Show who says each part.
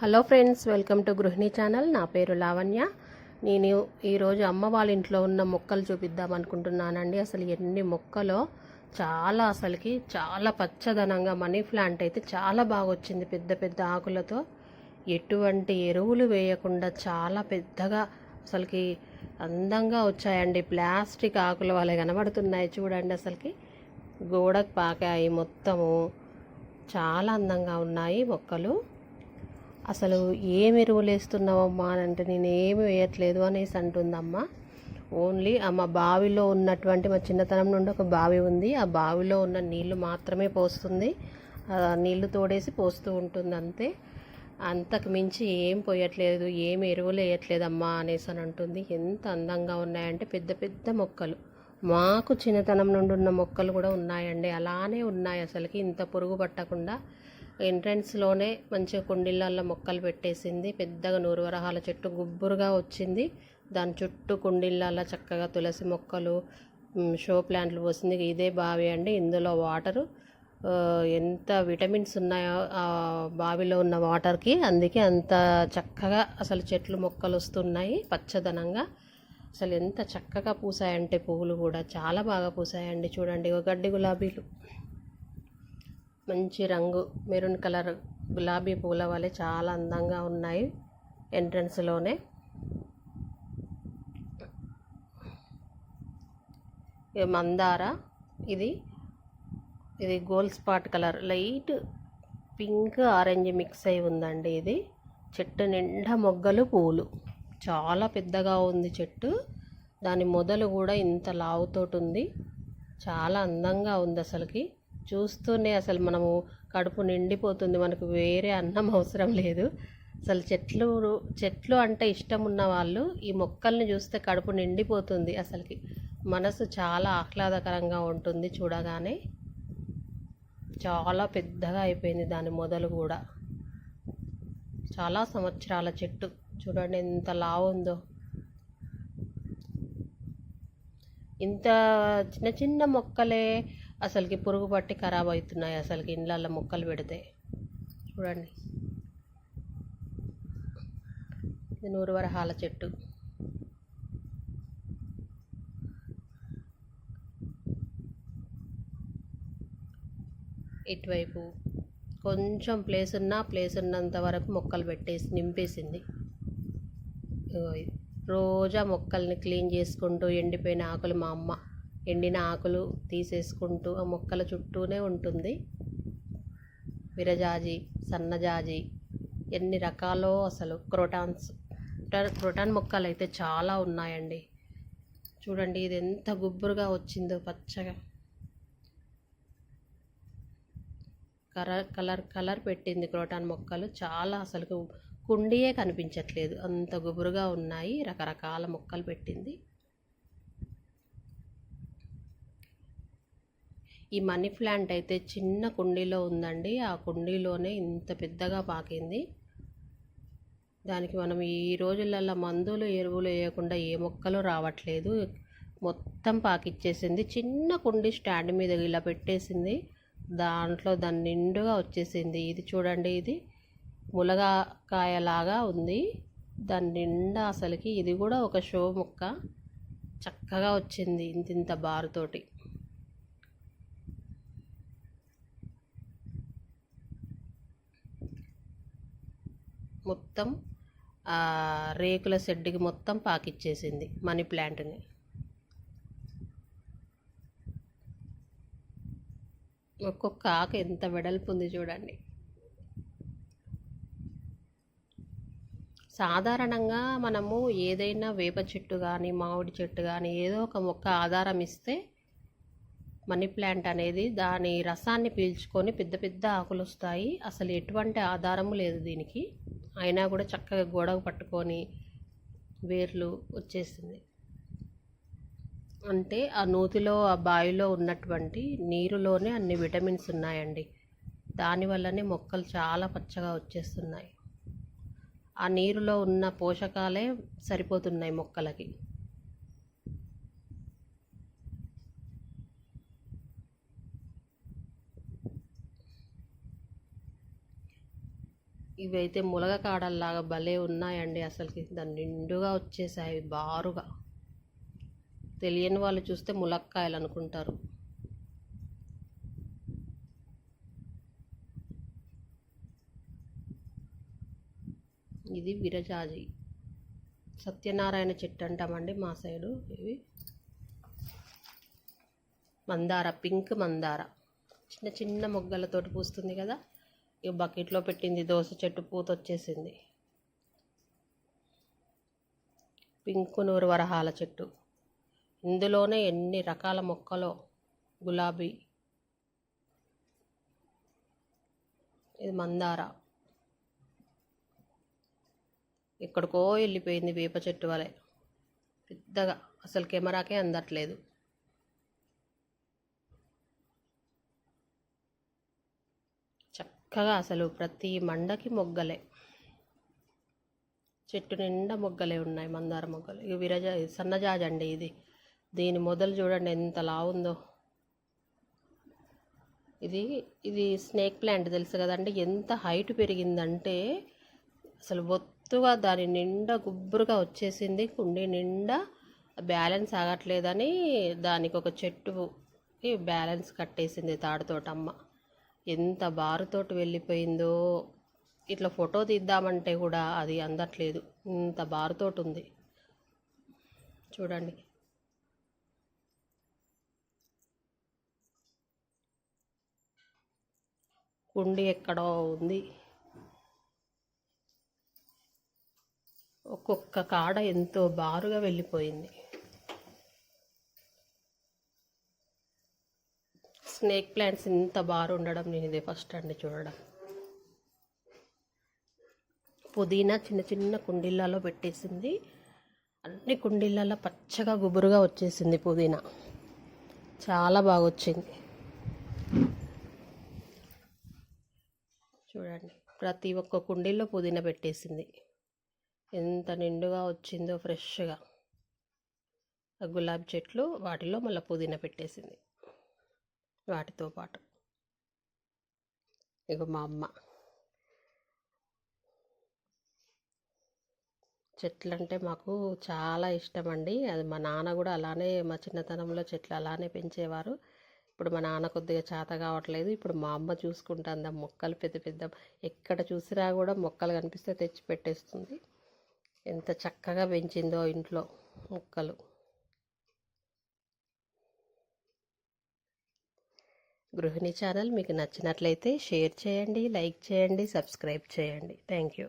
Speaker 1: Hello friends welcome to Gruhini channel. నా పేరు లావణ్య. నేను ఈరోజు అమ్మ వాళ్ళ ఇంట్లో ఉన్న మొక్కలు చూపిద్దాం అనుకుంటున్నానండి. అసలు ఎన్ని మొక్కలో చాలా అసలుకి చాలా పచ్చదనంగా మనీ ప్లాంట్ అయితే చాలా బాగా వచ్చింది పెద్ద పెద్ద ఆకులతో. ఎటువంటి ఎరువులు వేయకుండా చాలా పెద్దగా అసలుకి అందంగా వచ్చాయండి. ప్లాస్టిక్ ఆకుల వలె కనబడుతున్నాయి చూడండి అసలుకి. గోడకు పాకాయి మొత్తము చాలా అందంగా ఉన్నాయి మొక్కలు. అసలు ఏం ఎరువులు వేస్తున్నావమ్మా అని అంటే నేను ఏమి వేయట్లేదు అనేసి అంటుందమ్మ. ఓన్లీ ఆ మా బావిలో ఉన్నటువంటి మా చిన్నతనం నుండి ఒక బావి ఉంది. ఆ బావిలో ఉన్న నీళ్ళు మాత్రమే పోస్తుంది. ఆ నీళ్ళు తోడేసి పోస్తూ ఉంటుంది అంతే. అంతకు మించి ఏం పోయట్లేదు ఏం ఎరువులు వేయట్లేదమ్మా అనేసి అని అంటుంది. ఎంత అందంగా ఉన్నాయంటే పెద్ద పెద్ద మొక్కలు. మాకు చిన్నతనం నుండి ఉన్న మొక్కలు కూడా ఉన్నాయండి. అలానే ఉన్నాయి అసలుకి ఇంత పురుగు పట్టకుండా. ఎంట్రన్స్లోనే మంచిగా కుండీళ్ళల్లో మొక్కలు పెట్టేసింది. పెద్దగా నూరువరహాల చెట్టు గుబ్బురుగా వచ్చింది. దాని చుట్టూ కుండీళ్ళల్లో చక్కగా తులసి మొక్కలు షో ప్లాంట్లు పోసింది. ఇదే బావి అండి. ఇందులో వాటరు. ఎంత విటమిన్స్ ఉన్నాయో ఆ బావిలో ఉన్న వాటర్కి అందుకే అంత చక్కగా అసలు చెట్లు మొక్కలు వస్తున్నాయి పచ్చదనంగా. అసలు ఎంత చక్కగా పూసాయంటే పువ్వులు కూడా. చాలా బాగా పూసాయండి. చూడండి ఒక గడ్డి గులాబీలు. మంచి రంగు మెరూన్ కలర్ గులాబీ పూల వలె చాలా అందంగా ఉన్నాయి ఎంట్రన్స్లోనే. మందార ఇది ఇది Gold Spot colour light pink orange mix అయి ఉందండి ఇది. చెట్టు నిండా మొగ్గలు పూలు. చాలా పెద్దగా ఉంది చెట్టు. దాని మొదలు కూడా ఇంత లావుతోటి ఉంది. చాలా అందంగా ఉంది అసలుకి. చూస్తూనే అసలు మనము కడుపు నిండిపోతుంది. మనకు వేరే అన్నం అవసరం లేదు. అసలు చెట్లు చెట్లు అంటే ఇష్టం ఉన్న వాళ్ళు ఈ మొక్కల్ని చూస్తే కడుపు నిండిపోతుంది అసలుకి. మనసు చాలా ఆహ్లాదకరంగా ఉంటుంది చూడగానే. చాలా పెద్దగా అయిపోయింది దాని మొదలు కూడా. చాలా సంవత్సరాల చెట్టు. చూడండి ఎంత లావు ఉందో. ఇంత చిన్న చిన్న మొక్కలే అసలుకి పురుగు పట్టి ఖరాబ్ అవుతున్నాయి అసలుకి ఇండ్లల్లో మొక్కలు పెడితే. చూడండి. ఇది నూరువరహాల చెట్టు. ఇటువైపు కొంచెం ప్లేస్ ఉన్నా ప్లేస్ ఉన్నంత వరకు మొక్కలు పెట్టేసి నింపేసింది. రోజా మొక్కల్ని క్లీన్ చేసుకుంటూ ఎండిపోయిన ఆకులు మా అమ్మ. ఎండిన ఆకులు తీసేసుకుంటూ ఆ మొక్కల చుట్టూనే ఉంటుంది. విరజాజి సన్నజాజి ఎన్ని రకాలో అసలు క్రోటాన్స్. క్రోటాన్ మొక్కలు అయితే చాలా ఉన్నాయండి. చూడండి ఇది ఎంత గుబ్బురుగా వచ్చిందో పచ్చగా. కలర్ కలర్ కలర్ పెట్టింది క్రోటాన్ మొక్కలు. చాలా అసలు కుండీయే కనిపించట్లేదు. అంత గుబురుగా ఉన్నాయి. రకరకాల మొక్కలు పెట్టింది. ఈ మనీ ప్లాంట్ అయితే చిన్న కుండీలో ఉందండి. ఆ కుండీలోనే ఇంత పెద్దగా పాకింది. దానికి మనం ఈ రోజులలో మందులు ఎరువులు వేయకుండా ఏ మొక్కలు రావట్లేదు. మొత్తం పాకిచ్చేసింది. చిన్న కుండీ స్టాండ్ మీద ఇలా పెట్టేసింది. దాంట్లో దాని నిండుగా వచ్చేసింది. ఇది చూడండి ఇది ములగాకాయలాగా ఉంది. దాని నిండా అసలుకి ఇది కూడా ఒక షో మొక్క. చక్కగా వచ్చింది ఇంత ఇంత బారుతోటి. మొత్తం రేకుల షెడ్కి మొత్తం పాకిచ్చేసింది మనీ ప్లాంట్ని. ఒక్కొక్క ఆకు ఎంత వెడల్పు ఉంది చూడండి. సాధారణంగా మనము ఏదైనా వేప చెట్టు కానీ మామిడి చెట్టు కానీ ఏదో ఒక మొక్క ఆధారం ఇస్తే మనీ ప్లాంట్ అనేది దాని రసాన్ని పీల్చుకొని పెద్ద పెద్ద ఆకులు వస్తాయి. అసలు ఎటువంటి ఆధారము లేదు దీనికి. అయినా కూడా చక్కగా గోడకు పట్టుకొని వేర్లు వచ్చేసింది. అంటే ఆ నూతిలో ఆ బావిలో ఉన్నటువంటి నీరులోనే అన్ని విటమిన్స్ ఉన్నాయండి. దానివల్లనే మొక్కలు చాలా పచ్చగా వచ్చేస్తున్నాయి. ఆ నీరులో ఉన్న పోషకాలే సరిపోతున్నాయి మొక్కలకి. ఇవైతే ములగ కాడల్లాగా భలే ఉన్నాయండి అసలుకి. దాని నిండుగా వచ్చేసాయి బారుగా. తెలియని వాళ్ళు చూస్తే ములక్కాయలు అనుకుంటారు ఇది విరజాజి. సత్యనారాయణ చెట్టు అంటామండి మా సైడు ఇవి. మందార పింక్ మందార. చిన్న చిన్న మొగ్గలతోటి పూస్తుంది కదా. ఈ బకెట్లో పెట్టింది దోస చెట్టు పూత వచ్చేసింది పింక్ నూరు వరహాల చెట్టు. ఇందులోనే ఎన్ని రకాల మొక్కలో? గులాబీ. ఇది మందార. ఎక్కడికో వెళ్ళిపోయింది వేప చెట్టు వలె. పెద్దగా అసలు కెమెరాకే అందట్లేదు. చక్కగా అసలు ప్రతి మండకి మొగ్గలే. చెట్టు నిండా మొగ్గలే ఉన్నాయి మందార మొగ్గలు. ఇవి విరజ సన్నజాజ అండి ఇది. దీని మొదలు చూడండి ఎంత లావుందో. ఇది ఇది స్నేక్ ప్లాంట్ తెలుసు కదండి. ఎంత హైట్ పెరిగిందంటే అసలు ఒత్తుగా దాని నిండా గుబ్బురుగా వచ్చేసింది. కుండీ నిండా బ్యాలెన్స్ ఆగట్లేదని దానికి ఒక చెట్టుకి బ్యాలెన్స్ కట్టేసింది తాడుతోటమ్మ. ఎంత బారుతోటి వెళ్ళిపోయిందో. ఇట్లా ఫోటో తీద్దామంటే కూడా అది అందట్లేదు. ఇంత బారుతోటి ఉంది చూడండి. కుండి ఎక్కడో ఉంది. ఒక్కొక్క కాడ ఎంతో బారుగా వెళ్ళిపోయింది. స్నేక్ ప్లాంట్స్ ఇంత బాగా ఉండడం నేను ఇదే ఫస్ట్ అండి చూడడం. పుదీనా చిన్న చిన్న కుండీలలో పెట్టేసింది. అన్ని కుండీలలో పచ్చగా గుబురుగా వచ్చేసింది పుదీనా. చాలా బాగా వచ్చింది. చూడండి ప్రతి ఒక్క కుండీలో పుదీనా పెట్టేసింది. ఎంత నిండుగా వచ్చిందో ఫ్రెష్గా. ఆ గులాబీ చెట్లు వాటిలో మళ్ళీ పుదీనా పెట్టేసింది. వాటితో పాటు. ఇక మా అమ్మ. చెట్లు అంటే మాకు చాలా ఇష్టం అండి అది మా నాన్న కూడా అలానే మా చిన్నతనంలో చెట్లు అలానే పెంచేవారు. ఇప్పుడు మా నాన్న కొద్దిగా చేత కావట్లేదు. ఇప్పుడు మా అమ్మ చూసుకుంటుంది ఆ మొక్కలు పెద్ద పెద్ద ఎక్కడ చూసినా కూడా మొక్కలు కనిపిస్తే తెచ్చి పెట్టేస్తుంది. ఎంత చక్కగా పెంచిందో ఇంట్లో మొక్కలు. గృహిణి ఛానల్ మీకు నచ్చినట్లయితే షేర్ చేయండి లైక్ చేయండి సబ్స్క్రైబ్ చేయండి. Thank you.